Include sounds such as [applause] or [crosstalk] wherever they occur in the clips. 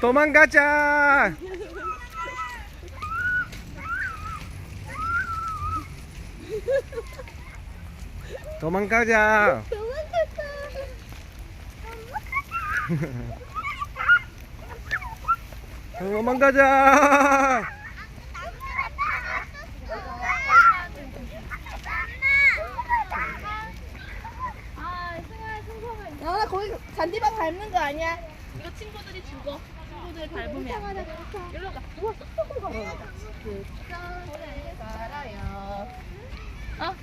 도망가자. 도망가자. 도망가자. 아 거기 잔디밭 밟는 거 아니야? 이거 친구들이 죽어. 친구들 밟으면. 일로 가. 살아요. 어?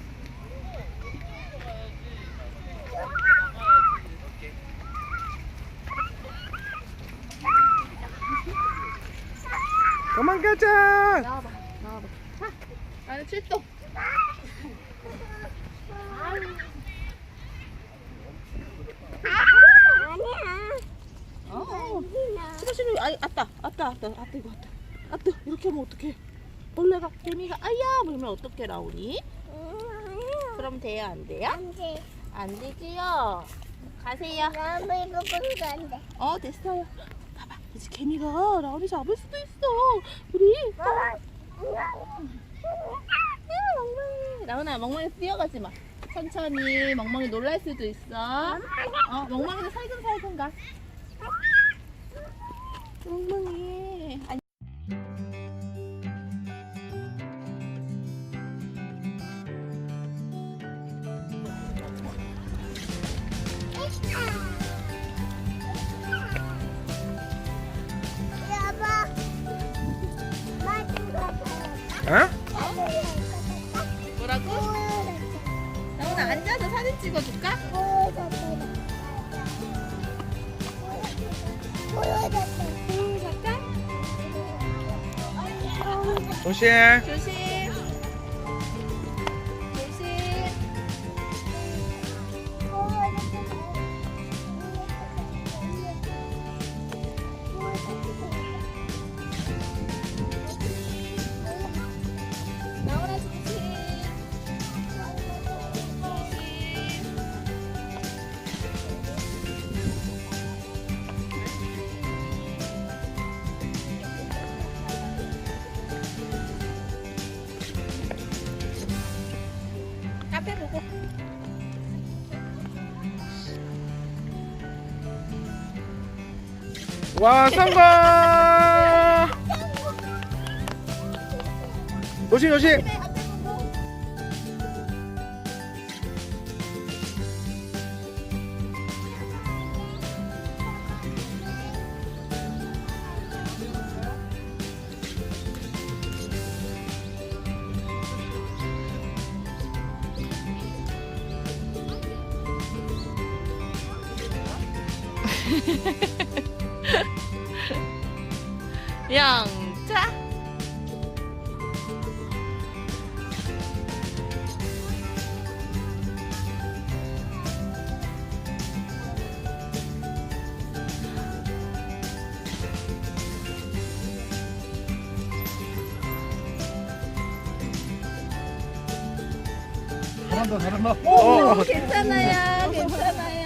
도망가자. 나와봐 나와봐. 나는 출동. 어. 싫어 싫어. 아따 아따 아따 아따 이거 아따. 아따 이렇게 하면 어떡해? 벌레가 개미가 아야 그러면 어떻게 나오니? 그럼 돼요 안 돼요? 안돼. 안 되지요. 가세요. 나무 이거 본거 안 돼. 어 됐어요. 봐봐 이제 개미가 라온이 잡을 수도 있어. 우리 멍멍이 라온아 멍멍이 뛰어가지 마. 천천히 멍멍이 놀랄 수도 있어. 어 멍멍이도 살금살금 가. 거 어? 뭐라고? 라온아 앉아서 사진 찍어줄까? 조심. 조심. 조심. 카페 보고. 와 성공. [laughs] 조심 조심. [laughs] 영차. 잘한다 잘한다. 오. 괜찮아요, 괜찮아요.